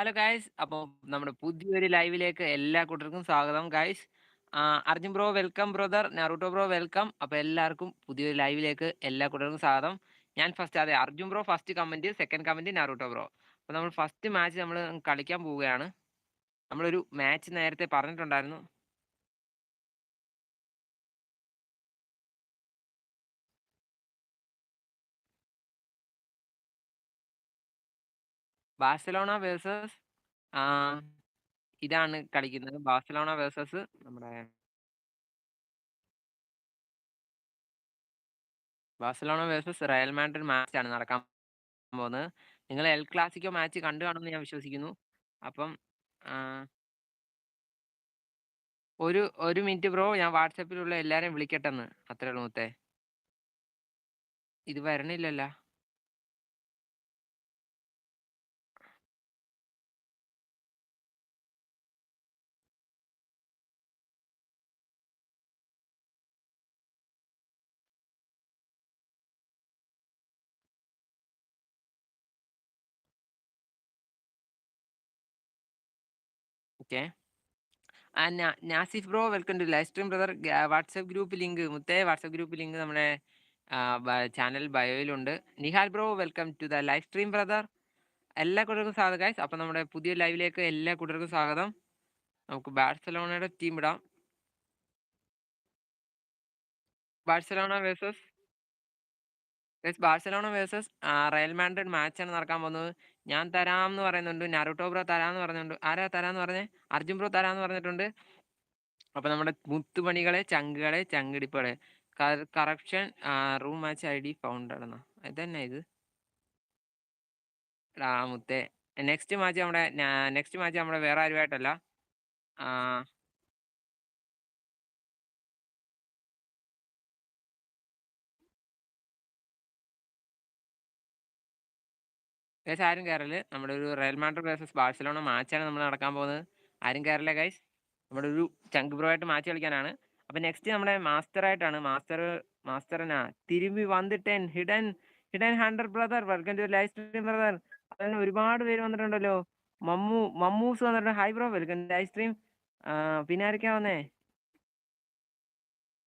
Hello guys. അപ്പോൾ നമ്മുടെ പുതിയൊരു ലൈവിലേക്ക് എല്ലാ കൂട്ടർക്കും സ്വാഗതം guys. Arjun bro welcome brother. Naruto bro welcome. അപ്പോൾ എല്ലാവർക്കും പുതിയൊരു ലൈവിലേക്ക് എല്ലാ കൂട്ടർക്കും സ്വാഗതം. ഞാൻ ഫസ്റ്റ് അതെ Arjun bro first comment, second comment Naruto bro. അപ്പോൾ നമ്മൾ ഫസ്റ്റ് മാച്ച് നമ്മൾ കളിക്കാൻ പോവുകയാണ്. നമ്മളൊരു മാച്ച് നേരത്തെ പറഞ്ഞിട്ടുണ്ടായിരുന്നു. ബാഴ്സലോണ വേഴ്സസ് ഇതാണ് കളിക്കുന്നത്. ബാഴ്സലോണ വേഴ്സസ് നമ്മുടെ ബാഴ്സലോണ വേഴ്സസ് റയൽ മാഡ്രിഡ് ആണ് നടക്കാൻ പോകുന്നത്. നിങ്ങൾ എൽ ക്ലാസിക്കോ മാച്ച് കണ്ടു കാണുമെന്ന് ഞാൻ വിശ്വസിക്കുന്നു. അപ്പം ഒരു ഒരു മിനിറ്റ് ബ്രോ ഞാൻ വാട്സാപ്പിലുള്ള എല്ലാവരെയും വിളിക്കട്ടെന്ന്. അത്രേ ഉള്ളൂ മുത്തേ. ഇത് വരണില്ലല്ല. Okay. Nasif bro welcome to live stream brother. WhatsApp group link മുത്തേ വാട്സപ്പ് ഗ്രൂപ്പ് ലിങ്ക് നമ്മുടെ channel ബയോയിലുണ്ട്. Nihal bro welcome to the live stream brother. എല്ലാ കൂട്ടർക്കും സ്വാഗതം ഗായ്സ്. അപ്പം നമ്മുടെ പുതിയ ലൈവിലേക്ക് എല്ലാ കൂട്ടർക്കും സ്വാഗതം. നമുക്ക് ബാഴ്സലോണയുടെ ടീം ഇടാം. Barcelona versus Barcelona versus Real Madrid മാച്ചാണ് നടക്കാൻ പോകുന്നത്. ഞാൻ തരാം എന്ന് പറയുന്നുണ്ട്. നാരുട്ടോ ബ്രോ തരാംന്ന് പറയുന്നുണ്ട്. ആരാ തരാന്ന് പറഞ്ഞേ? അർജുൻ ബ്രോ തരാംന്ന് പറഞ്ഞിട്ടുണ്ട്. അപ്പൊ നമ്മുടെ മുത്തുപണികളെ ചങ്കുകളെ, ചങ്കിടിപ്പുകളെ corruption room match I D found ആണെന്നോ? ഇതന്നെ ഇത്? മുത്തേ. നെക്സ്റ്റ് മാച്ച് നമ്മുടെ നെക്സ്റ്റ് മാച്ച് നമ്മുടെ വേറെ ആരുമായിട്ടല്ല. ഗയ്സ് ആരും കയറൽ നമ്മുടെ ഒരു റയൽ മാഡ്രിഡ് വേഴ്സസ് ബാഴ്സലോണ മാച്ചാണ് നമ്മൾ നടക്കാൻ പോകുന്നത്. ആരും കയറില്ല ഗൈസ് നമ്മുടെ ഒരു ചങ്ക് ബ്രോ ആയിട്ട് മാച്ച് കളിക്കാനാണ്. അപ്പൊ നെക്സ്റ്റ് നമ്മുടെ മാസ്റ്റർ ആയിട്ടാണ്. മാസ്റ്റർ മാസ്റ്ററിനാ തിരുമ്പി വന്നിട്ടൻ hidden hidden hundred brother welcome to live stream brother. അങ്ങനെ ഒരുപാട് പേര് വന്നിട്ടുണ്ടല്ലോ. മമ്മു മമ്മൂസ് വന്നിട്ടുണ്ട്. Hi bro welcome to live stream. പിന്നെ ആരൊക്കെയാ വന്നേ?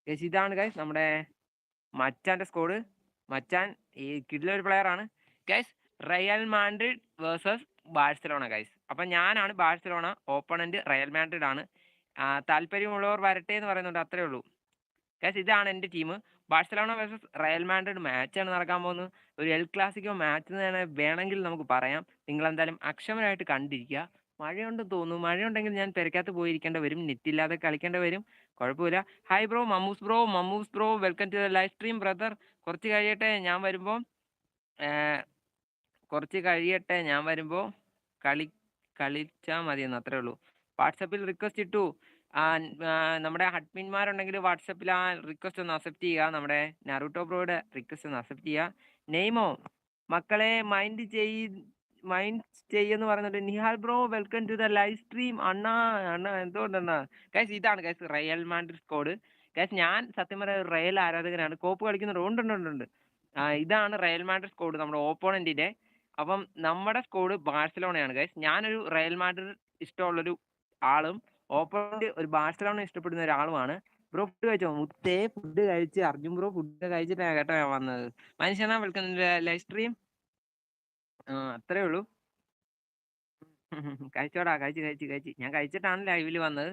ഗയ്സ് ഇതാണ് ഗൈസ് നമ്മുടെ മച്ചാന്റെ സ്കോഡ് മച്ചാൻ ഈ കിഡിലൊരു പ്ലെയർ ആണ്. Guys Real Madrid versus Barcelona guys. അപ്പം ഞാനാണ് ബാഴ്സലോണ. ഓപ്പണന്റ് റയൽ മാൻഡ്രിഡ് ആണ്. താല്പര്യമുള്ളവർ വരട്ടെ എന്ന് പറയുന്നുണ്ട്. അത്രേ ഉള്ളൂ. ഗൈസ് ഇതാണ് എന്റെ team. Barcelona versus Real Madrid മാച്ചാണ് നടക്കാൻ പോകുന്നത്. ഒരു എൽ ക്ലാസിക്കോ മാച്ച് തന്നെ വേണമെങ്കിൽ നമുക്ക് പറയാം. നിങ്ങൾ എന്തായാലും അക്ഷമരായിട്ട് കണ്ടിരിക്കുക. മഴയുണ്ടെന്ന് തോന്നുന്നു. മഴയുണ്ടെങ്കിൽ ഞാൻ പെരക്കകത്ത് പോയിരിക്കേണ്ട വരും. നെറ്റില്ലാതെ കളിക്കേണ്ട വരും. കുഴപ്പമില്ല. Hi bro Mammoos bro Mammoos bro welcome to the live stream brother. കുറച്ച് കഴിയട്ടെ ഞാൻ വരുമ്പോൾ കുറച്ച് കഴിയട്ടെ ഞാൻ വരുമ്പോൾ കളി കളിച്ചാൽ മതിയെന്ന് അത്രേ ഉള്ളൂ. വാട്സപ്പിൽ റിക്വസ്റ്റ് ഇട്ടു. നമ്മുടെ അഡ്മിന്മാരുണ്ടെങ്കിൽ വാട്സപ്പിൽ ആ റിക്വസ്റ്റ് ഒന്ന് അക്സെപ്റ്റ് ചെയ്യുക. നമ്മുടെ നറൂട്ടോ ബ്രോയുടെ റിക്വസ്റ്റ് ഒന്ന് അക്സെപ്റ്റ് ചെയ്യുക. നെയ്മോ മക്കളെ മൈൻഡ് ചെയ് മൈൻഡ് ചെയ്യെന്ന് പറയുന്നുണ്ട്. Nihal bro welcome to the live stream. അണ്ണാ അണ്ണാ എന്തുകൊണ്ടെന്നാ കാശ് ഇതാണ് കാശ് റയൽ മാഡ്രിഡ് സ്കോഡ് കാശ് ഞാൻ സത്യം ഒരു റയൽ ആരാധകനാണ്. കോപ്പ് കളിക്കുന്നുണ്ട്. ഉണ്ട് ഉണ്ട് ഉണ്ട്. ഇതാണ് റയൽ മാഡ്രിഡ് സ്കോഡ് നമ്മുടെ ഓപ്പോണന്റിന്റെ. അപ്പം നമ്മുടെ സ്കോഡ് ബാഴ്സലോണയാണ് ഗൈസ് ഞാനൊരു റയൽ മാഡ്രിഡ് ഇഷ്ടമുള്ളൊരു ആളും ഓപ്പോണന്റ് ഒരു ബാഴ്സലോണ ഇഷ്ടപ്പെടുന്ന ഒരാളുമാണ്. ബ്രോ ഫുഡ് കഴിച്ചോ? മുത്തേ ഫുഡ് കഴിച്ച് അർജുൻ ബ്രോ ഫുഡ് കഴിച്ചിട്ടാണ് കേട്ടോ ഞാൻ വന്നത്. മനുഷ്യനാ വെൽക്കം ലൈവ് സ്ട്രീം. അത്രേ ഉള്ളൂ. കഴിച്ചോടാ കഴിച്ച് കഴിച്ച് കഴിച്ച്. ഞാൻ കഴിച്ചിട്ടാണ് ലൈവിൽ വന്നത്.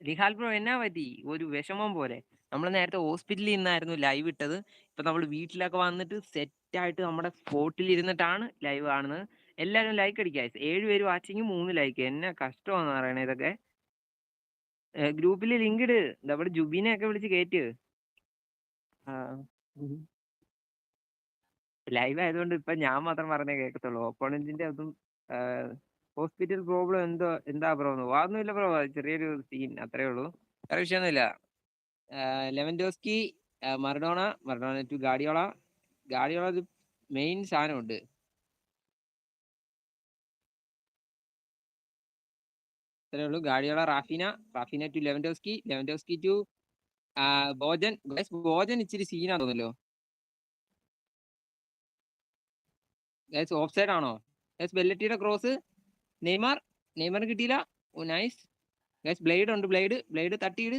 നിഹാൽ ബ്രോ എന്നാ പറ്റി? ഒരു വിഷമം പോലെ. നമ്മൾ നേരത്തെ ഹോസ്പിറ്റലിൽ നിന്നായിരുന്നു ലൈവ് ഇട്ടത്. ഇപ്പൊ നമ്മൾ വീട്ടിലൊക്കെ വന്നിട്ട് സെറ്റ് ആയിട്ട് നമ്മുടെ സ്പോട്ടിൽ ഇരുന്നിട്ടാണ് ലൈവ് കാണുന്നത്. എല്ലാവരും ലൈക്ക് അടിക്കുക ഏഴ് 7 പേര് വാച്ചിങ് മൂന്ന് ലൈക്ക്. എന്നാ കഷ്ടമാണെന്ന് പറയണേ ഇതൊക്കെ. ഗ്രൂപ്പിൽ ലിങ്ക് ഇട്. ദാ ജുബിനെ ഒക്കെ വിളിച്ച് കയറ്റ്. ലൈവ് ആയതുകൊണ്ട് ഇപ്പൊ ഞാൻ മാത്രം പറഞ്ഞേ കേൾക്കത്തുള്ളൂ. ഓപ്പോണന്റിന്റെ അതും ഹോസ്പിറ്റൽ പ്രോബ്ലം എന്തോ എന്താ ബ്രോ? അതൊന്നുമില്ല ബ്രോ. ചെറിയൊരു സീൻ അത്രേ ഉള്ളൂ. വേറെ വിഷയമൊന്നുമില്ല. Lewandowski, Maradona, Maradona to Guardiola. Guardiola ഒരു മെയിൻ സാധനമുണ്ട്. അത്രേ ഉള്ളൂ. Guardiola Raphinha Raphinha to Lewandowski, Lewandowski to Bojan. Bojan ഇച്ചിരി സീനാ തോന്നല്ലോ ഗൈസ് ഓഫ് സൈഡ് ആണോ? ഗൈസ് ബെല്ലറ്റിയുടെ ക്രോസ് നെയ്മാർ നെയ്മർ കിട്ടിയില്ല ഓ നൈസ് ഗൈസ് ബ്ലേഡ് ഉണ്ട് ബ്ലേഡ് ബ്ലേഡ് തട്ടിയിട്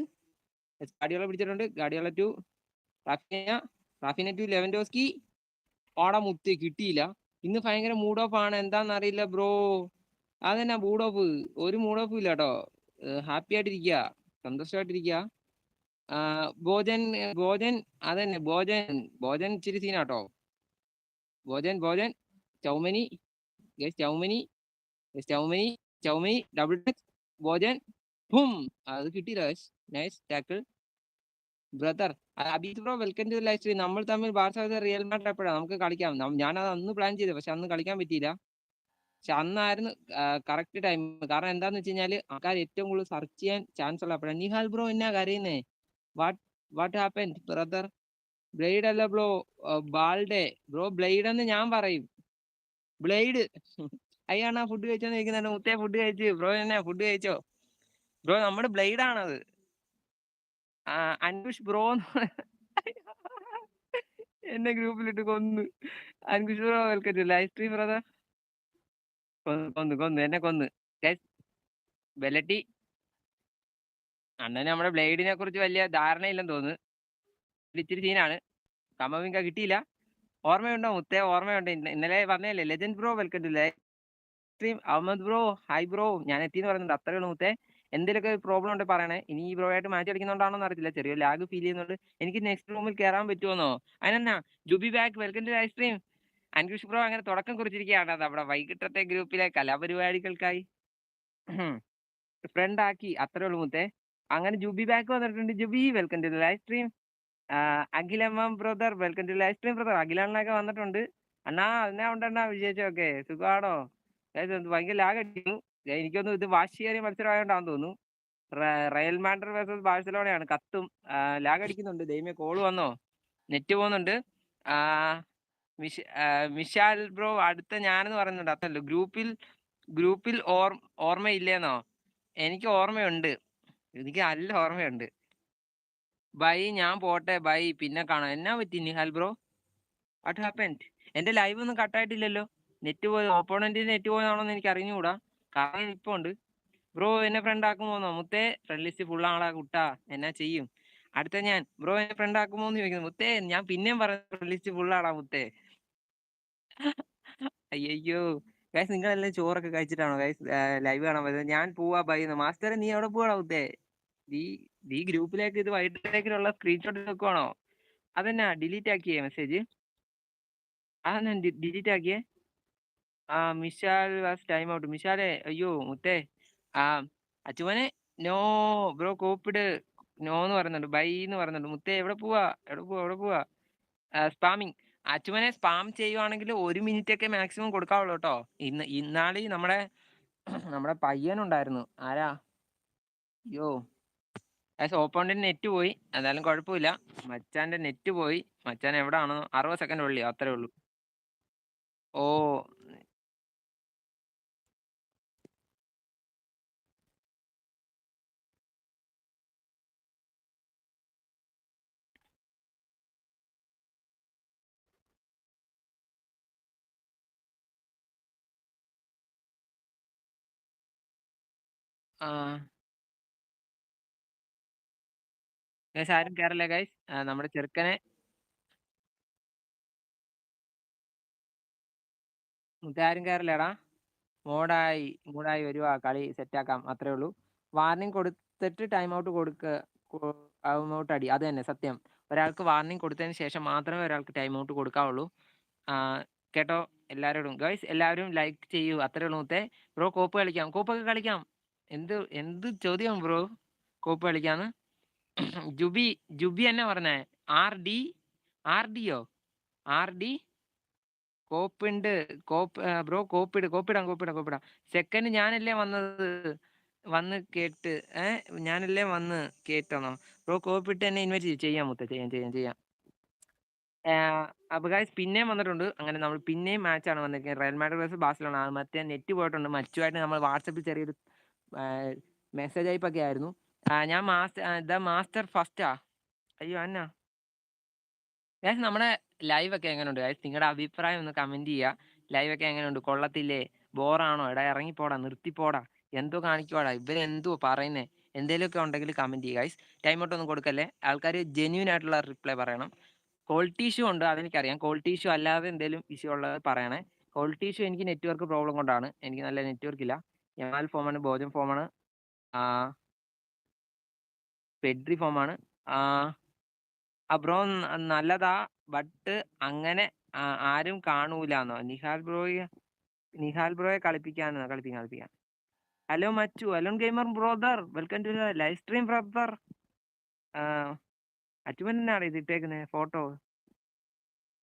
ഗാഡിയോള പിടിച്ചിട്ടുണ്ട് Guardiola to Raphinha Raphinha to Lewandowski ഓടാ മുത്തി കിട്ടിയില്ല. ഇന്ന് ഭയങ്കര മൂഡ് ഓഫ് ആണ്. എന്താന്ന് അറിയില്ല ബ്രോ അതന്നെ മൂഡ് ഓഫ് ഒരു മൂഡ് ഓഫ് ഇല്ല കേട്ടോ ഹാപ്പി ആയിട്ടിരിക്കുക സന്തോഷമായിട്ടിരിക്കുക ഭോജൻ ഭോജൻ അതന്നെ ഭോജൻ. ഭോജൻ ഇച്ചിരി സീനാട്ടോ ഭോജൻ ഭോജൻ. ചൗമനി. ചൗമനി. ചൗമനി. ചൗമനി ഡബിൾ ടച്ച് ഭോജൻ ഹും. അത് കിട്ടിയില്ല nice tackle brother Abeeth bro welcome to live stream നമ്മൾ തമ്മിൽ ബാർസ റിയൽ മാഡ്രിഡ് എപ്പോഴാണ് നമുക്ക് കളിക്കാം. ഞാനത് അന്ന് പ്ലാൻ ചെയ്തു പക്ഷെ അന്ന് കളിക്കാൻ പറ്റിയില്ല. പക്ഷെ അന്നായിരുന്നു കറക്റ്റ് ടൈം കാരണം എന്താന്ന് വെച്ച് കഴിഞ്ഞാൽ ആൾക്കാർ ഏറ്റവും കൂടുതൽ സെർച്ച് ചെയ്യാൻ ചാൻസ് ഉള്ള അപ്പോഴാണ് നിഹാൽ ബ്രോ എന്നാ കരയുന്നേ? What what happen brother blade അല്ല ബ്രോ ബാൾഡേ ബ്രോ ബ്ലേഡ് എന്ന് ഞാൻ പറയും. ബ്ലേഡ് അയ്യാണ് ഫുഡ് കഴിച്ചോന്ന് ചോദിക്കുന്നുണ്ട് മുത്തേ ഫുഡ് കഴിച്ചു. ബ്രോ എന്നാ ഫുഡ് കഴിച്ചോ? ബ്രോ നമ്മുടെ ബ്ലേഡ് ആണത്. അൻകുഷ് ബ്രോ എന്നെ ഗ്രൂപ്പിലിട്ട് കൊന്നു. Ankush bro welcome to live stream brother കൊന്നു കൊന്നു എന്നെ കൊന്നു. ബെലട്ടി അണ്ണന് നമ്മുടെ ബ്ലേഡിനെ കുറിച്ച് വലിയ ധാരണയില്ലെന്ന് തോന്നുന്നു. ഇച്ചിരി സീനാണ് കമവിങ്ക കിട്ടിയില്ല. ഓർമ്മയുണ്ടോ മുത്തേ? ഓർമ്മയുണ്ട്. ഇന്ന- ഇന്നലെ പറഞ്ഞല്ലേ legend bro welcome to live stream Ahmed bro hi bro ഞാൻ എത്തിന്ന് പറയുന്നുണ്ട്. അത്രേ ഉള്ളൂ മുത്തേ. എന്തെങ്കിലുമൊക്കെ പ്രോബ്ലം ഉണ്ടെങ്കിൽ പറയണേ. ഇനി ഈ ബ്രോ ആയിട്ട് മാച്ച് കളിക്കുന്നുണ്ടാണോ അറിയില്ല ചെറിയ ലാഗ് ഫീൽ ചെയ്യുന്നുണ്ട് എനിക്ക് നെക്സ്റ്റ് റൂമിൽ കയറാൻ പറ്റുമോന്നോ അതിനെന്നാ? Jubi back welcome to live stream Ankush bro അങ്ങനെ തുടക്കം കുറിച്ചിരിക്കുകയാണ്. അത് നമ്മുടെ വൈകിട്ടത്തെ ഗ്രൂപ്പിലെ കലാപരിപാടികൾക്കായി. ഫ്രണ്ട് ആക്കി. അത്രേ ഉള്ളൂ മുത്തേ. അങ്ങനെ ജുബി ബാക്ക് വന്നിട്ടുണ്ട്. Jubi welcome to live stream Akhilamma brother welcome to live stream brother അഖിലണ്ണൊക്കെ വന്നിട്ടുണ്ട്. അണ്ണാ എന്നാ ഉണ്ടണ്ണാ വിശേഷമൊക്കെ? സുഖമാണോ ഭയങ്കര ലാഗ് അടിക്കുന്നു. എനിക്കൊന്നും ഇത് വാശിയേറിയ മത്സരമായോണ്ടാന്ന് തോന്നുന്നു. റയൽ മാൻഡർ വേഴ്സസ് ബാഴ്സലോണയാണ് കത്തും ലാഗ് അടിക്കുന്നുണ്ട്. ദൈവമേ കോൾ വന്നോ? നെറ്റ് പോകുന്നുണ്ട്. മിഷാൽ ബ്രോ അടുത്ത ഞാനെന്ന് പറയുന്നുണ്ട്. അതല്ലോ ഗ്രൂപ്പിൽ ഗ്രൂപ്പിൽ ഓർ ഓർമ്മയില്ലേന്നോ? എനിക്ക് ഓർമ്മയുണ്ട്. എനിക്ക് നല്ല ഓർമ്മയുണ്ട്. ബൈ ഞാൻ പോട്ടെ. ബൈ പിന്നെ കാണാം. എന്നാ പറ്റി നിഹാൽ ബ്രോ? വാട്ട് ഹാപ്പൻഡ് എന്റെ ലൈവ് ഒന്നും കട്ടായിട്ടില്ലല്ലോ. നെറ്റ് പോയി ഓപ്പോണന്റിന് നെറ്റ് പോയതാണോന്ന് എനിക്ക് അറിഞ്ഞുകൂടാ കാരണം ഇപ്പൊ ഉണ്ട് ബ്രോ എന്നെ ഫ്രണ്ട് ആക്കുമോന്നോ മുത്തേ ഫ്രണ്ട് ലിസ്റ്റ് ഫുൾ ആളാ കുട്ടാ. എന്നാ ചെയ്യും? അടുത്ത ഞാൻ ബ്രോ എന്നെ ഫ്രണ്ട് ആക്കുമോന്ന് ചോദിക്കുന്നു. മുത്തേ ഞാൻ പിന്നെയും പറഞ്ഞു ഫ്രണ്ട് ലിസ്റ്റ് ഫുൾ ആളാ മുത്തേ. അയ്യോ ഗൈസ് നിങ്ങളെല്ലാം ചോറൊക്കെ കഴിച്ചിട്ടാണോ? ഗൈസ് ലൈവ് കാണാൻ പറ്റുന്നത് ഞാൻ പോവാ ബൈന്ന് മാസ്റ്റർ നീ എവിടെ പോവാടാ മുത്തേ? ഈ നീ ഗ്രൂപ്പിലേക്ക് ഇത് വൈകിട്ടേക്കുള്ള സ്ക്രീൻഷോട്ട് വെക്കുവാണോ അതെന്നാ ഡിലീറ്റ് ആക്കിയേ മെസ്സേജ് അതെന്നാ ഡിലീറ്റ് ആക്കിയേ? ആ മിഷാൽ വാസ് ടൈം ഔട്ട് മിഷാലെ അയ്യോ മുത്തേ ആ അച്ചുവനെ നോ ബ്രോ കോപ്പിഡ് നോ എന്ന് പറയുന്നുണ്ട് ബൈ എന്ന് പറയുന്നുണ്ട് മുത്തേ എവിടെ പോവാ എവിടെ പോവാ എവിടെ പോവാ സ്പാമിങ് അച്ചുവനെ സ്പാം ചെയ്യുവാണെങ്കിൽ ഒരു മിനിറ്റ് ഒക്കെ മാക്സിമം കൊടുക്കാവുള്ളൂ കേട്ടോ. ഇന്ന് ഇന്നാളി നമ്മുടെ നമ്മുടെ പയ്യനുണ്ടായിരുന്നു ആരാ? അയ്യോ ആസ് ഓപ്പോണ്ടിന്റെ നെറ്റ് പോയി. എന്തായാലും കുഴപ്പമില്ല. മച്ചാന്റെ നെറ്റ് പോയി. മച്ചാൻ എവിടെ ആണെന്നോ അറുപത് സെക്കൻഡ് ഉള്ളി അത്രേ ഉള്ളൂ. ഓ ആ ഗൈസ് ആരും കയറില്ല ഗൈസ്? നമ്മുടെ ചെറുക്കനെ മുത്തേ ആരും കയറില്ലടാ മോഡായി മൂടായി വരുവാ. കളി സെറ്റാക്കാം അത്രേ ഉള്ളൂ. വാർണിംഗ് കൊടുത്തിട്ട് ടൈം ഔട്ട് കൊടുക്ക ടൈം ഔട്ട് അടി. അത് തന്നെ സത്യം. ഒരാൾക്ക് വാർണിംഗ് കൊടുത്തതിന് ശേഷം മാത്രമേ ഒരാൾക്ക് ടൈം ഔട്ട് കൊടുക്കാവുള്ളൂ. കേട്ടോ? എല്ലാവരോടും ഗൈസ് എല്ലാവരും ലൈക്ക് ചെയ്യൂ. അത്രേ ഉള്ളൂ മുത്തേ. ബ്രോ കോപ്പ് കളിക്കാം. കോപ്പൊക്കെ കളിക്കാം. എന്ത് എന്ത് ചോദ്യം ബ്രോ കോപ്പ് കളിക്കാന്ന് ജുബി ജുബി എന്നെ പറഞ്ഞേ. ആർ ഡി ആർ ഡിയോ ആർ ഡി കോപ്പുണ്ട് കോപ്പ് ബ്രോ കോപ്പിട് കോപ്പിടാം കോപ്പിടാം കോപ്പിടാം സെക്കൻഡ് ഞാനല്ലേ വന്നത്? വന്ന് കേട്ട് ഏ? ഞാനല്ലേ വന്ന് കേട്ടോന്നോ ബ്രോ കോപ്പിട്ട് എന്നെ ഇൻവൈറ്റ് ചെയ്യാം. മുത്ത ചെയ്യാം ചെയ്യാം ചെയ്യാം. അപ്പൊ ഗൈസ് പിന്നെയും വന്നിട്ടുണ്ട്. അങ്ങനെ നമ്മൾ പിന്നെയും മാച്ചാണ് വന്നിരിക്കുന്നത്. റയൽ മാഡ്രിഡ് വേഴ്സസ് ബാഴ്സലോണ അത് മറ്റേ നെറ്റ് പോയിട്ടുണ്ട്. മറ്റുമായിട്ട് നമ്മൾ വാട്സപ്പിൽ ചെറിയൊരു മെസ്സേജ് അയപ്പൊക്കെ ആയിരുന്നു. ഞാൻ മാസ്റ്റർ ദ മാസ്റ്റർ ഫസ്റ്റാ അയ്യോ അന്നാ. ഗൈസ് നമ്മുടെ ലൈവ് ഒക്കെ എങ്ങനെയുണ്ട് ഗൈസ് നിങ്ങളുടെ അഭിപ്രായം ഒന്ന് കമന്റ് ചെയ്യുക ലൈവ് ഒക്കെ എങ്ങനെയുണ്ട് കൊള്ളത്തില്ലേ? ബോറാണോ എടാ ഇറങ്ങിപ്പോടാ നിർത്തിപ്പോടാ. എന്തോ കാണിക്കുവാടാ. ഇവർ എന്തോ പറയുന്നേ? എന്തെങ്കിലുമൊക്കെ ഉണ്ടെങ്കിൽ കമന്റ് ചെയ്യുക ഗൈസ് ടൈം ഔട്ട് ഒന്നും കൊടുക്കല്ലേ? ആൾക്കാർ ജെന്യൂൻ ആയിട്ടുള്ള റിപ്ലൈ പറയണം. ക്വാളിറ്റി ഇഷ്യൂ ഉണ്ട് അതെനിക്കറിയാം. ക്വാളിറ്റി ഇഷ്യൂ അല്ലാതെ എന്തെങ്കിലും ഇഷ്യൂ ഉള്ളത് പറയണേ. ക്വാളിറ്റി ഇഷ്യൂ എനിക്ക് നെറ്റ്വർക്ക് പ്രോബ്ലം കൊണ്ടാണ്. എനിക്ക് നല്ല നെറ്റ്വർക്ക് ഇല്ല. യമാൽ ഫോമാണ് ബോജൻ ഫോമാണ് പെഡ്രി ഫോമാണ് ആ ബ്രോ നല്ലതാ ബട്ട് അങ്ങനെ ആരും കാണൂലെന്നോ? നിഹാൽ ബ്രോയെ നിഹാൽ ബ്രോയെ കളിപ്പിക്കാനോ കളിപ്പിക്കാൻ കളിപ്പിക്കാൻ ഹലോ മച്ചു. Alone gamer brother welcome to live stream brother അച്ചുമനാണ് ഇത് ഇട്ടേക്കുന്നത് ഫോട്ടോ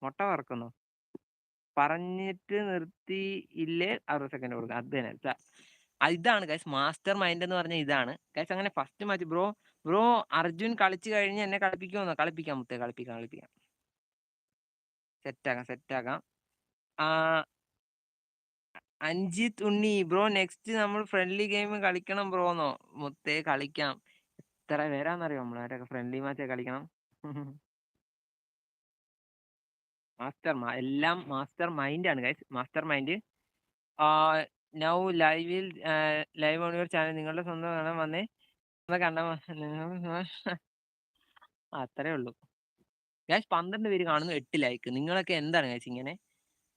മുട്ട വറക്കുന്നു. പറഞ്ഞിട്ട് നിർത്തി ഇല്ലേ? അറുപത് സെക്കൻഡ് കൊടുക്കുക അത് തന്നെ. ഇതാണ് ഗൈസ് മാസ്റ്റർ മൈൻഡ് എന്ന് പറഞ്ഞ ഇതാണ്. ഗൈസ് അങ്ങനെ first match bro bro Arjun കളിച്ചു കഴിഞ്ഞ് എന്നെ കളിപ്പിക്കുമെന്നോ കളിപ്പിക്കാം മുത്തേ കളിപ്പിക്കാം കളിപ്പിക്കാം. സെറ്റാക്കാം സെറ്റാക്കാം അഞ്ജിത്ത് ഉണ്ണി ബ്രോ നെക്സ്റ്റ് നമ്മൾ ഫ്രണ്ട്ലി ഗെയിം കളിക്കണം ബ്രോന്നോ? മുത്തേ കളിക്കാം. എത്ര പേരാന്നറിയോ നമ്മളാരൊക്കെ ഫ്രണ്ട്ലി മാച്ച് കളിക്കണം? മാസ്റ്റർ എല്ലാം മാസ്റ്റർ മൈൻഡ് ആണ് ഗൈസ് മാസ്റ്റർ മൈൻഡ് നൗ ലൈവിൽ ലൈവ് ഓൺ യുവർ ചാനൽ നിങ്ങളുടെ സ്വന്തം കാണാൻ വന്നേ. ഒന്ന് കണ്ട അത്രേ ഉള്ളൂ. ഗാസ് പന്ത്രണ്ട് പേര് കാണുന്നു എട്ട് ലൈക്ക് നിങ്ങളൊക്കെ എന്താണ് ഗാസ് ഇങ്ങനെ?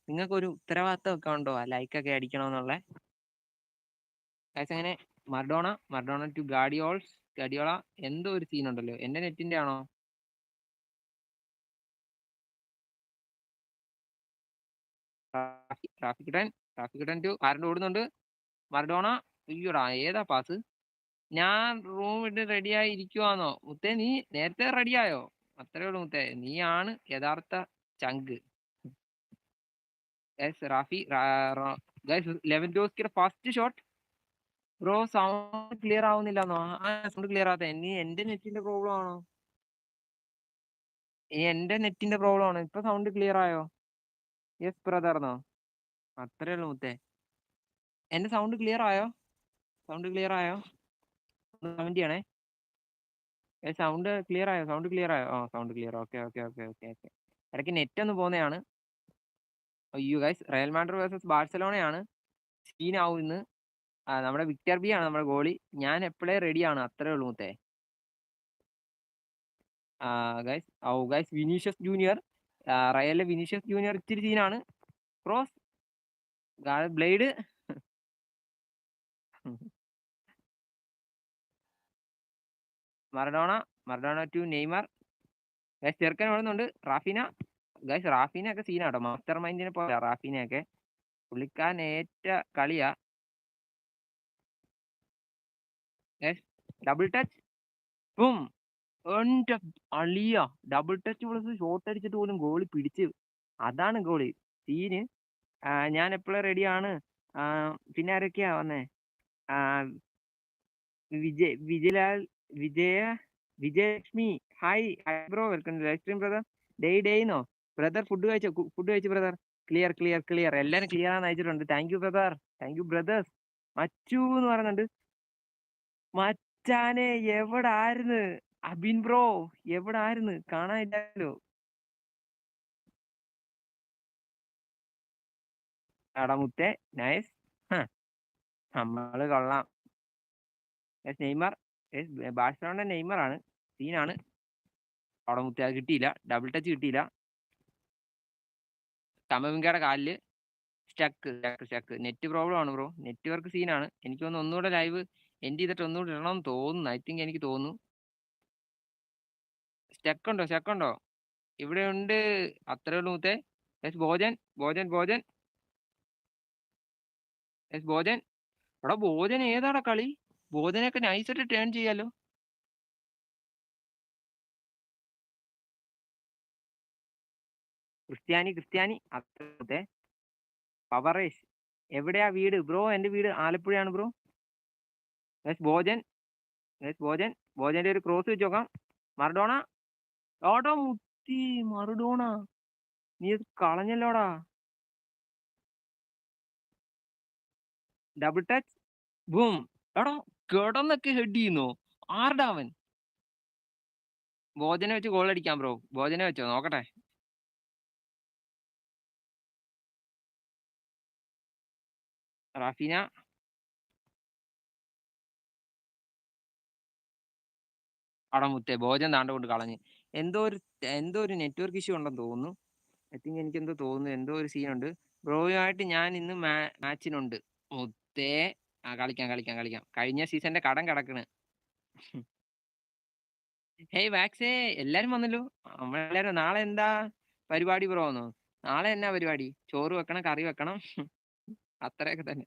നിങ്ങൾക്ക് ഒരു ഉത്തരവാദിത്തം ഒക്കെ ഉണ്ടോ? ആ ലൈക്ക് ഒക്കെ അടിക്കണമെന്നുള്ള ഗാസ് അങ്ങനെ മർഡോണ മർഡോണ ടു ഗാഡിയോൾസ് ഗാഡിയോള എന്തോ ഒരു സീൻ ഉണ്ടല്ലോ. എന്റെ നെറ്റിന്റെ ആണോ? ട്രാഫിക് ടൈൻ ടൈൻ ടു ആരുടെ ഓടുന്നുണ്ട്. മറഡോണ അയ്യോടാ ഏതാ പാസ് ഞാൻ റൂം ഇട്ട് റെഡിയായി ഇരിക്കുവാന്നോ മുത്തേ നീ നേരത്തെ റെഡിയായോ അത്രേ ഉള്ളൂ മുത്തേ. നീയാണ് യഥാർത്ഥ ചങ്ക് ഗൈസ് റാഫി eleven first shot bro sound clear ആവുന്നില്ലെന്നോ? ആ സൗണ്ട് ക്ലിയർ ആവാത്ത നീ എന്റെ നെറ്റിന്റെ പ്രോബ്ലം ആണോ? എന്റെ നെറ്റിന്റെ പ്രോബ്ലം ആണോ? ഇപ്പൊ സൗണ്ട് ക്ലിയർ ആയോ? യെസ് ബ്രദർന്നോ അത്രേ ഉള്ളൂ മുത്തേ. എന്റെ സൗണ്ട് ക്ലിയർ ആയോ? സൗണ്ട് ക്ലിയർ ആയോ? കമന്റ് ചെയ്യണേ. സൗണ്ട് ക്ലിയർ ആയോ? സൗണ്ട് ക്ലിയർ ആയോ? ആ sound clear okay okay okay okay okay. ഇടയ്ക്ക് നെറ്റ് ഒന്ന് പോകുന്നതാണ് അയ്യോ ഗൈസ് റയൽ മാഡ്രിഡ് വേഴ്സസ് ബാഴ്സലോണയാണ്. സീൻ ആവും ഇന്ന്. നമ്മുടെ വിക്ടർ ബി ആണ് നമ്മുടെ ഗോളി ഞാൻ എപ്പോഴേ റെഡിയാണ് അത്രേ ഉള്ളൂ മുത്തേ. ഗൈസ് ഔ ഗൈസ് വിനീഷ്യസ് ജൂനിയർ റയലിലെ വിനീഷ്യസ് ജൂനിയർ ഇച്ചിരി സീനാണ് cross blade Maradona Maradona to Neymar guys ചെറുക്കൻ ഓടുന്നുണ്ട് റാഫിന. ഗൈസ് റാഫിന ഒക്കെ സീനാട്ടോ മാസ്റ്റർ മൈൻഡിനെ പോലെ റാഫിന ഒക്കെ പുള്ളിക്കാൻ ഏറ്റ കളിയാ. ഡബിൾ ടച്ച് ബും അളിയ. ഡബിൾ ടച്ച് പ്ലസ് ഷോട്ട് അടിച്ചിട്ട് പോലും ഗോളി പിടിച്ച്. അതാണ് ഗോളി സീന് ഞാൻ എപ്പോഴും റെഡിയാണ് പിന്നെ ആരൊക്കെയാ വന്നേ? ആ, Vijay Vijayalal Vijaya Vijayalakshmi. Hi hi bro welcome live stream brother day ഡേന്നോ ബ്രദർ ഫുഡ് കഴിച്ചോ? ഫുഡ് കഴിച്ചു ബ്രദർ ക്ലിയർ ക്ലിയർ ക്ലിയർ എല്ലാരും ക്ലിയർ ആണെന്ന് അയച്ചിട്ടുണ്ട്. Thank you brother thank you brothers മച്ചു എന്ന് പറയുന്നുണ്ട്. മച്ചാനെ എവിടെ ആയിരുന്നു അബിൻ ബ്രോ എവിടെ ആയിരുന്നു കാണാനില്ലല്ലോ. എടാ മുത്തേ നൈസ് നമ്മൾ കൊള്ളാം. നെയ്മർ. ബാഴ്സലോണ നെയ്മർ ആണ് സീനാണ്. അവിടെ മുത്തേ അത് കിട്ടിയില്ല. ഡബിൾ ടച്ച് കിട്ടിയില്ല. കമവിങ്കയുടെ കാലിൽ stuck stuck stuck net problem ആണ് ബ്രോ നെറ്റ്വർക്ക് സീനാണ് എനിക്ക് തോന്നുന്നു ഒന്നുകൂടെ ലൈവ് എൻഡ് ചെയ്തിട്ട് ഒന്നുകൂടെ ഇടണമെന്ന് തോന്നുന്നു. ഐ തിങ്ക് എനിക്ക് തോന്നുന്നു. സ്റ്റക്ക് ഉണ്ടോ? സ്റ്റക്ക് ഉണ്ടോ? ഇവിടെ ഉണ്ട് അത്രേ ഉള്ളൂ മുത്തേ. ഭോജൻ ഭോജൻ ഭോജൻ ഭോജൻ എടാ ഭോജൻ ഏതാടാ കളി? ഭോജനൊക്കെ നൈസായിട്ട് ടേൺ ചെയ്യാലോ? ക്രിസ്ത്യാനി ക്രിസ്ത്യാനി അത്രേ പവറേഷ് എവിടെയാ വീട്? ബ്രോ എന്റെ വീട് ആലപ്പുഴയാണ് bro yes Bojan yes Bojan ബോജന്റെ ഒരു ക്രോസ് വെച്ച് നോക്കാം. മറഡോണ? ഓടോ മുത്തി മറഡോണ. നീ കളഞ്ഞല്ലോടാ. Double touch boom. എടാ കിടന്നൊക്കെ ഹെഡ് ചെയ്യുന്നു? ആരുടെ അവൻ? ഭോജനം വെച്ച് ഗോൾ അടിക്കാം ബ്രോ ഭോജനം വെച്ചോ? നോക്കട്ടെ. റാഫീന. അടമുത്തെ ഭോജനം താണ്ട കൊണ്ട് കളഞ്ഞ്. എന്തോ ഒരു എന്തോ ഒരു നെറ്റ്വർക്ക് ഇഷ്യൂ ഉണ്ടെന്ന് തോന്നുന്നു. ഐ തിങ്ക് എനിക്ക് എന്തോ തോന്നുന്നു. എന്തോ ഒരു സീനുണ്ട് ബ്രോയുമായിട്ട് ഞാൻ ഇന്ന് മാച്ചിനുണ്ട് മുത്തേ ആ കളിക്കാം കളിക്കാം കളിക്കാം. കഴിഞ്ഞ സീസണിന്റെ കടം കിടക്കണ്. ഹേയ് വാക്സേ എല്ലാരും വന്നല്ലോ? നമ്മളെല്ലാരും നാളെ എന്താ പരിപാടി എന്നോ നാളെ എന്നാ പരിപാടി? ചോറ് വെക്കണം കറി വെക്കണം? അത്രയൊക്കെ തന്നെ.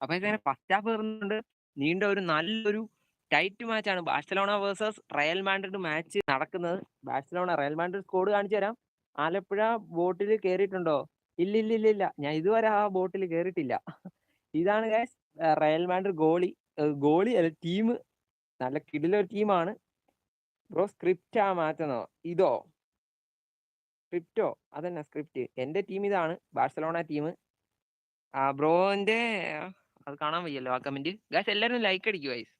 അപ്പൊ ഇങ്ങനെ ഫസ്റ്റ് ഹാഫ് വരുന്നുണ്ട് നീണ്ട ഒരു നല്ലൊരു tight മാച്ചാണ് Barcelona versus Real Madrid match നടക്കുന്നത്. ബാഴ്സലോണ റയൽ മാൻഡ്രിഡ് സ്കോഡ് കാണിച്ചു തരാം. ആലപ്പുഴ ബോട്ടിൽ കയറിയിട്ടുണ്ടോ ഇല്ല ഇല്ല ഇല്ല ഇല്ല ഞാൻ ഇതുവരെ ആ ബോട്ടിൽ കയറിയിട്ടില്ല ഇതാണ് guys Real Madrid goalie. Goalie അല്ല ടീം നല്ല കിടിലൊരു ടീമാണ് ബ്രോ സ്ക്രിപ്റ്റ് ആ മാറ്റുന്നോ? ഇതോ? സ്ക്രിപ്റ്റോ അതന്നെ സ്ക്രിപ്റ്റ് എന്റെ ടീം ഇതാണ്. ബാഴ്സലോണ ടീം ആ ബ്രോന്റെ അത് കാണാൻ വയ്യല്ലോ ആ കമന്റ് ഗൈസ് എല്ലാരും ലൈക്ക് അടിക്കു ഗൈസ്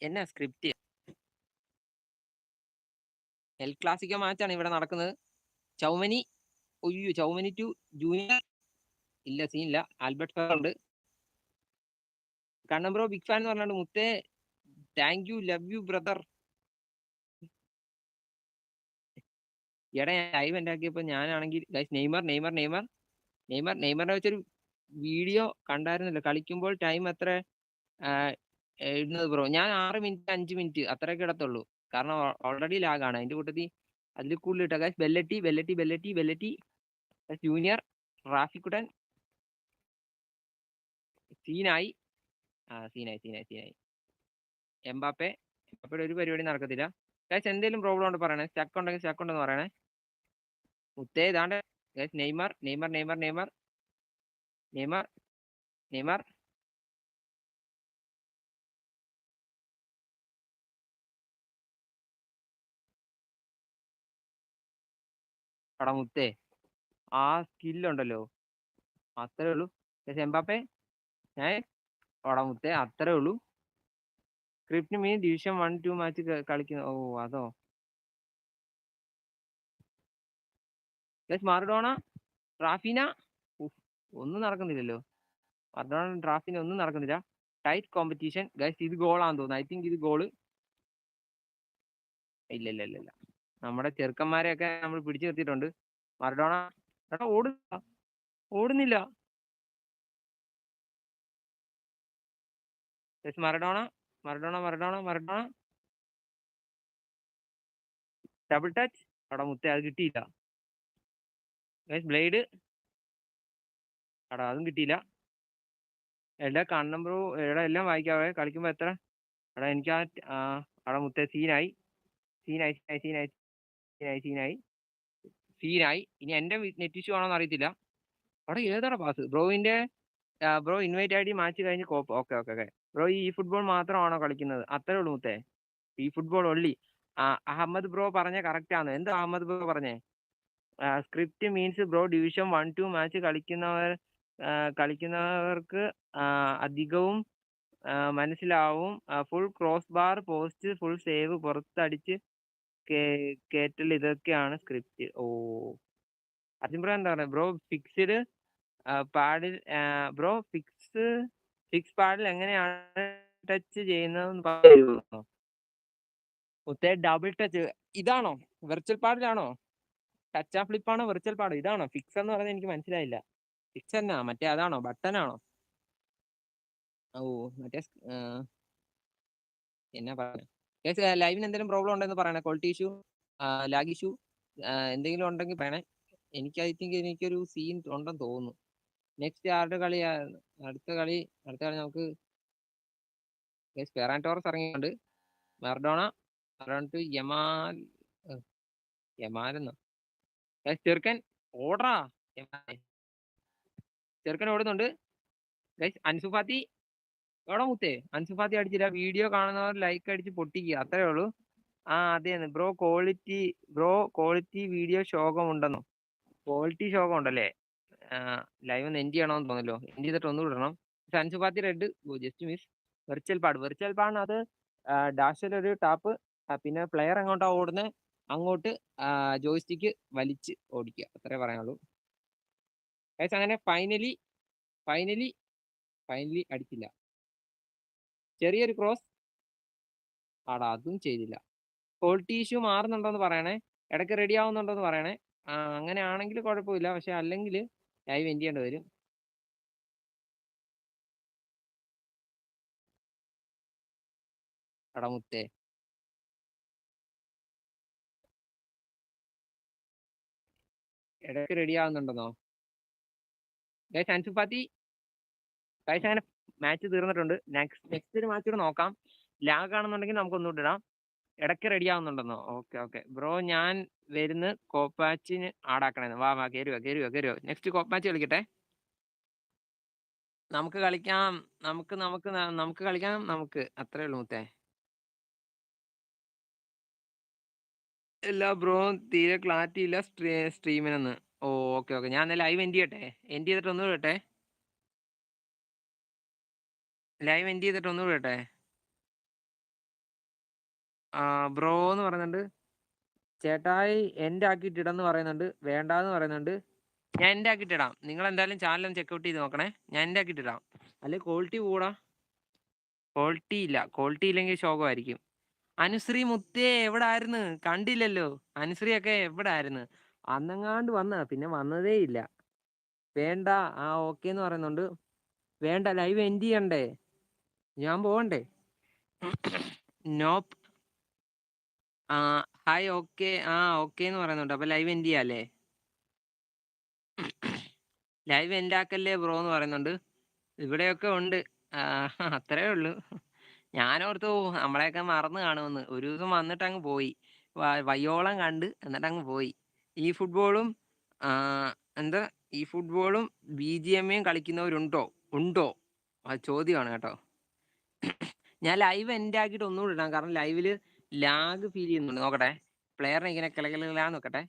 എന്നാ സ്ക്രിപ്റ്റ് എൽ ക്ലാസിക്കോ മാച്ചാണ് ഇവിടെ നടക്കുന്നത്. ചൗമനി ഒയ്യോ ചൗമനി ടു ജൂനിയർ. ഇല്ല സീനില്ല. ആൽബർട്ട് ഫെയർ ഉണ്ട്. കണ്ണൻ ബ്രോ ബിഗ് ഫാൻ എന്ന് പറഞ്ഞാണ്ട് മുത്തേ thank you love you brother. എടാ ഞാൻ ലൈവ് ഉണ്ടാക്കിയപ്പോ ഞാനാണെങ്കിൽ guys Neymar Neymar Neymar. Neymar നെയ്മറിനെ വെച്ചൊരു വീഡിയോ കണ്ടായിരുന്നല്ലോ. കളിക്കുമ്പോൾ ടൈം എത്ര ഇടുന്നത് ബ്രോ. ഞാൻ ആറ് മിനിറ്റ് അഞ്ച് മിനിറ്റ് അത്രയൊക്കെ ഇടത്തുള്ളൂ. കാരണം ഓൾറെഡി ലാഗാണ് അതിന്റെ കൂട്ടത്തിൽ അതിൽ കൂടുതൽ ഇട്ട. ഗൈസ് ബെല്ലറ്റി ബെല്ലറ്റി ബെല്ലറ്റി ബെല്ലറ്റി ജൂനിയർ റാഫിക്കുട്ടൻ സീനായി ആ സീനായി സീനായി സീനായി എംബാപ്പെ എംബാപ്പയുടെ ഒരു പരിപാടി നടക്കത്തില്ല. ഗൈസ് എന്തെങ്കിലും പ്രോബ്ലം ഉണ്ട് പറയണേ? സ്റ്റക്ക് ഉണ്ടെങ്കിൽ സ്റ്റക്ക് ഉണ്ടെന്ന് പറയണേ. മുത്തേ ഇതാണ്ട്. Guys Neymar Neymar Neymar Neymar. Neymar Neymar. എടാ മുത്തേ. ആ സ്കില്ലുണ്ടല്ലോ അത്രേ ഉള്ളൂ. പക്ഷെ എംബാപ്പെ ഏ? എടാ അത്രേ ഉള്ളൂ. Script mean division one two match കളിക്കുന്ന ഓ അതോ? ഗൈസ് മാർഡോണ ട്രാഫിന ഒന്നും നടക്കുന്നില്ലല്ലോ. മാർഡോണ ട്രാഫിന ഒന്നും നടക്കുന്നില്ല. Tight competition. ഗൈസ് ഇത് ഗോളാന്ന് തോന്നുന്നു. ഐ തിങ്ക് ഇത് ഗോൾ. ഇല്ല ഇല്ല ഇല്ല ഇല്ല നമ്മുടെ ചെറുക്കന്മാരെയൊക്കെ നമ്മൾ പിടിച്ചു നിർത്തിയിട്ടുണ്ട്. മറഡോണ എടാ ഓടുന്നില്ല. ഓടുന്നില്ല. Maradona Maradona Maradona Maradona. Double touch അവിടെ മുത്തേ അത് കിട്ടിയില്ല. ബ്ലേഡ്. അടാ അതും കിട്ടിയില്ല. എടാ കണ്ണം ബ്രോ എടാ എല്ലാം വായിക്കാവേ. കളിക്കുമ്പോൾ എത്ര? എടാ എനിക്ക് ആ അവിടെ മുത്തേ സീനായി. സീനായി സീനായി സീനായി. സീനായി സീനായി സീനായി ഇനി എന്റെ നെറ്റ് ഇഷ്യൂ ആണോന്ന് അറിയത്തില്ല. അവിടെ ഏതാണ് പാസ് ബ്രോയിന്റെ ബ്രോ ഇൻവൈറ്റ് ഡി മാച്ച് കഴിഞ്ഞ് കോപ്പ് ഓക്കെ ഓക്കെ ഓക്കെ. ബ്രോ ഈ ഫുട്ബോൾ മാത്രമാണോ കളിക്കുന്നത്? അത്രേ ഉള്ളൂ മുത്തേ. ഈ ഫുട്ബോൾ ഒള്ളി അഹമ്മദ് ബ്രോ പറഞ്ഞ കറക്റ്റ് ആണ് എന്താ അഹമ്മദ് ബ്രോ പറഞ്ഞേ? Script means bro division one two match കളിക്കുന്നവർ കളിക്കുന്നവർക്ക് അധികവും മനസ്സിലാവും. Full crossbar post full save പുറത്തടിച്ച് കേ- കേറ്റൽ ഇതൊക്കെയാണ് സ്ക്രിപ്റ്റ്. ഓ. അർജുൻ ബ്രോ എന്താ പറയുക ബ്രോ ഫിക്സ്ഡ് പാഡിൽ ബ്രോ ഫിക്സ് ഫിക്സ് പാഡിൽ എങ്ങനെയാണ് ടച്ച് ചെയ്യുന്നതെന്ന് പറയുമോ? ഒത്തേ ഡബിൾ ടച്ച്. ഇതാണോ? വെർച്വൽ പാഡിലാണോ? ടച്ച് ആ ഫ്ലിപ്പാണോ വെർച്വൽ പാഡോ? ഇതാണോ? ഫിക്സ് എന്ന് പറയുന്നത് എനിക്ക് മനസ്സിലായില്ല. ഫിക്സ് എന്നാ മറ്റേ അതാണോ? ബട്ടനാണോ ഓ മറ്റേ എന്നാ പറയാ ലൈവിന് എന്തെങ്കിലും പ്രോബ്ലം ഉണ്ടെന്ന് പറയണേ ക്വാളിറ്റി ഇഷ്യൂ ലാഗ് ഇഷ്യൂ എന്തെങ്കിലും ഉണ്ടെങ്കിൽ പറയണേ. എനിക്ക് ഐ തിങ്ക് എനിക്കൊരു സീൻ ഉണ്ടെന്ന് തോന്നുന്നു. നെക്സ്റ്റ് ആരുടെ കളി അടുത്ത കളി അടുത്ത കളി നമുക്ക് ഫെറാൻ ടോറസ് ഇറങ്ങിയിട്ടുണ്ട്. മർഡോണ ടു യമാൽ Guys, ചെറുക്കൻ ഓടാ ചെറുക്കൻ ഓടുന്നുണ്ട്. അൻസുഫാത്തി എവിടെ മുത്തേ അൻസുഫാത്തി അടിച്ചില്ല വീഡിയോ കാണുന്നവർ ലൈക്ക് അടിച്ച് പൊട്ടിക്കുക അത്രേ ഉള്ളൂ. ആ അതെന്ന്. Bro quality bro quality video ശോകമുണ്ടെന്നോ? Quality ശോകം ഉണ്ടല്ലേ ലൈവ് ഒന്ന് എൻഡ് ചെയ്യണമെന്ന് തോന്നല്ലോ എൻഡ് ചെയ്തിട്ട് ഒന്ന് ഇടണം പക്ഷെ Ansu Fati red just miss virtual pad. Virtual പാഡിന് അത് ഡാഷിൽ ഒരു ടാപ്പ് പിന്നെ പ്ലെയർ എങ്ങോട്ടാ ഓടുന്നത് അങ്ങോട്ട് ജോയിസ്റ്റിക്ക് വലിച്ച് ഓടിക്കുക. അത്രേ പറയാനുള്ളൂ. അങ്ങനെ ഫൈനലി ഫൈനലി ഫൈനലി അടിച്ചില്ല. ചെറിയൊരു ക്രോസ്. ആടാ അതും ചെയ്തില്ല. ക്വാളിറ്റി ഇഷ്യൂ മാറുന്നുണ്ടോന്ന് പറയണേ. ഇടയ്ക്ക് റെഡി ആവുന്നുണ്ടോന്ന് പറയണേ. അങ്ങനെ ആണെങ്കിൽ കുഴപ്പമില്ല. പക്ഷെ അല്ലെങ്കിൽ ലൈവ് എൻഡ് ചെയ്യേണ്ടി വരും? കടമുത്തേ മുത്തേ. ഇടയ്ക്ക് റെഡി ആവുന്നുണ്ടെന്നോ? ഗൈസ് അൻസു ഫാത്തി ഗൈസ് അങ്ങനെ മാച്ച് തീർന്നിട്ടുണ്ട്. നെക്സ്റ്റ് നെക്സ്റ്റ് ഒരു മാച്ച് കൂടെ നോക്കാം. ലാഗ് ആണെന്നുണ്ടെങ്കിൽ നമുക്ക് ഒന്നുകൂടെ ഇടാം. ഇടയ്ക്ക് റെഡി ആവുന്നുണ്ടെന്നോ? ഓക്കെ ഓക്കെ ബ്രോ ഞാൻ വരുന്ന കോപ്പാച്ചിന് ആടാക്കണേന്ന് വാ വാ കയറുക കയറുക കയറുക നെക്സ്റ്റ് കോപ്പാച്ച് കളിക്കട്ടെ. നമുക്ക് കളിക്കാം നമുക്ക് നമുക്ക് നമുക്ക് കളിക്കാം നമുക്ക്. അത്രേ ഉള്ളൂ മുത്തേ. ഇല്ല ബ്രോ തീരെ ക്ലാരിറ്റി ഇല്ല സ്ട്രീ സ്ട്രീമിനെന്ന് ഓ ഓക്കെ ഓക്കെ ഞാൻ ലൈവ് എൻഡ് ചെയ്യട്ടെ? എൻഡ് ചെയ്തിട്ട് ഒന്നും വിടട്ടെ ലൈവ് എൻഡ് ചെയ്തിട്ട് ഒന്നും വിടട്ടെ? ആ ബ്രോ എന്ന് പറയുന്നുണ്ട്. ചേട്ടായി എന്റെ ആക്കിയിട്ട് ഇടാന്ന് പറയുന്നുണ്ട്. വേണ്ടാന്ന് പറയുന്നുണ്ട്. ഞാൻ എന്റെ ആക്കിയിട്ട് ഇടാം നിങ്ങൾ എന്തായാലും ചാനൽ ഒന്ന് ചെക്കൗട്ട് ചെയ്ത് നോക്കണേ. ഞാൻ എന്റെ ആക്കിയിട്ട് ഇടാം അല്ലെങ്കിൽ ക്വാളിറ്റി കൂടാ? ക്വാളിറ്റി ഇല്ല. ക്വാളിറ്റി ഇല്ലെങ്കിൽ ശോകമായിരിക്കും. അനുശ്രീ മുത്തേ എവിടെ ആയിരുന്നു കണ്ടില്ലല്ലോ. അനുശ്രീ ഒക്കെ എവിടെ ആയിരുന്നു അന്നങ്ങാണ്ട് വന്ന. പിന്നെ വന്നതേ ഇല്ല. വേണ്ട. ആ ഓക്കെ എന്ന് പറയുന്നുണ്ട്. വേണ്ട. ലൈവ് എൻഡ് ചെയ്യണ്ടേ? ഞാൻ പോവണ്ടേ? നോപ്പ്. ആ ഹായ് ഓക്കെ ആ ഓക്കെ എന്ന് പറയുന്നുണ്ട്. അപ്പൊ ലൈവ് എൻഡ് ചെയ്യാല്ലേ? ലൈവ് എൻഡ് ആക്കല്ലേ ബ്രോ എന്ന് പറയുന്നുണ്ട്. ഇവിടെയൊക്കെ ഉണ്ട്. അത്രേ ഉള്ളൂ. ഞാനോർത്തു നമ്മളെയൊക്കെ മറന്നു കാണുമെന്ന്. ഒരു ദിവസം വന്നിട്ട് അങ്ങ് പോയി വയ്യോളം കണ്ട് എന്നിട്ട് അങ്ങ് പോയി. ഈ ഫുട്ബോളും എന്താ? ഈ ഫുട്ബോളും ബി ജി എം കളിക്കുന്നവരുണ്ടോ? ഉണ്ടോ? ചോദ്യമാണ് കേട്ടോ. ഞാൻ ലൈവ് എൻഡ് ആക്കിയിട്ട് ഒന്നുകൂടി ഇടാം. കാരണം ലൈവിൽ ലാഗ് ഫീൽ ചെയ്യുന്നുണ്ട്. നോക്കട്ടെ. പ്ലെയറിനെ ഇങ്ങനെ കിളകിലാന്ന് നോക്കട്ടെ.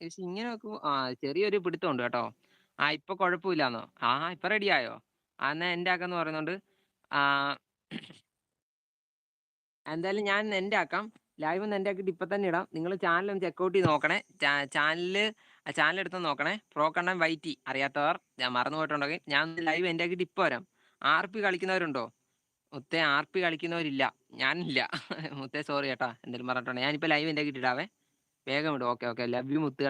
പക്ഷെ ഇങ്ങനെ നോക്കുമ്പോൾ ആ ചെറിയൊരു പിടുത്തമുണ്ട് കേട്ടോ. ആ ഇപ്പൊ കുഴപ്പമില്ലാന്നോ? ആ ഇപ്പൊ റെഡി ആയോ? ആ എന്നാ എന്റെ ആക്കാന്ന് പറയുന്നുണ്ട്. ആ എന്തായാലും ഞാൻ എന്റെ ആക്കാം. ലൈവ് ഒന്ന് എന്റെ ആക്കിയിട്ട് ഇപ്പൊ തന്നെ ഇടാം. നിങ്ങൾ ചാനൽ ഒന്ന് ചെക്കൗട്ട് ചെയ്ത് നോക്കണേ. ചാനൽ ചാനൽ എടുത്ത് നോക്കണേ. പ്രോ കണ്ണൻ വൈറ്റി. അറിയാത്തവർ ഞാൻ മറന്നു പോയിട്ടുണ്ടെങ്കിൽ ഞാൻ ലൈവ് എന്റെ ആക്കിയിട്ട് ഇപ്പൊ വരാം. ആർ പി കളിക്കുന്നവരുണ്ടോ? മുത്തേ ആർ പി കളിക്കുന്നവരില്ല. ഞാനില്ല. മുത്തേ സോറി ചേട്ടാ എന്തെങ്കിലും പറഞ്ഞിട്ടുണ്ടെങ്കിൽ ഞാനിപ്പോൾ ലൈവ് എന്റെ ഇടാവേ വേഗം ഇടും ഓക്കെ ഓക്കെ ലവ് യു മുത്തുകളെ.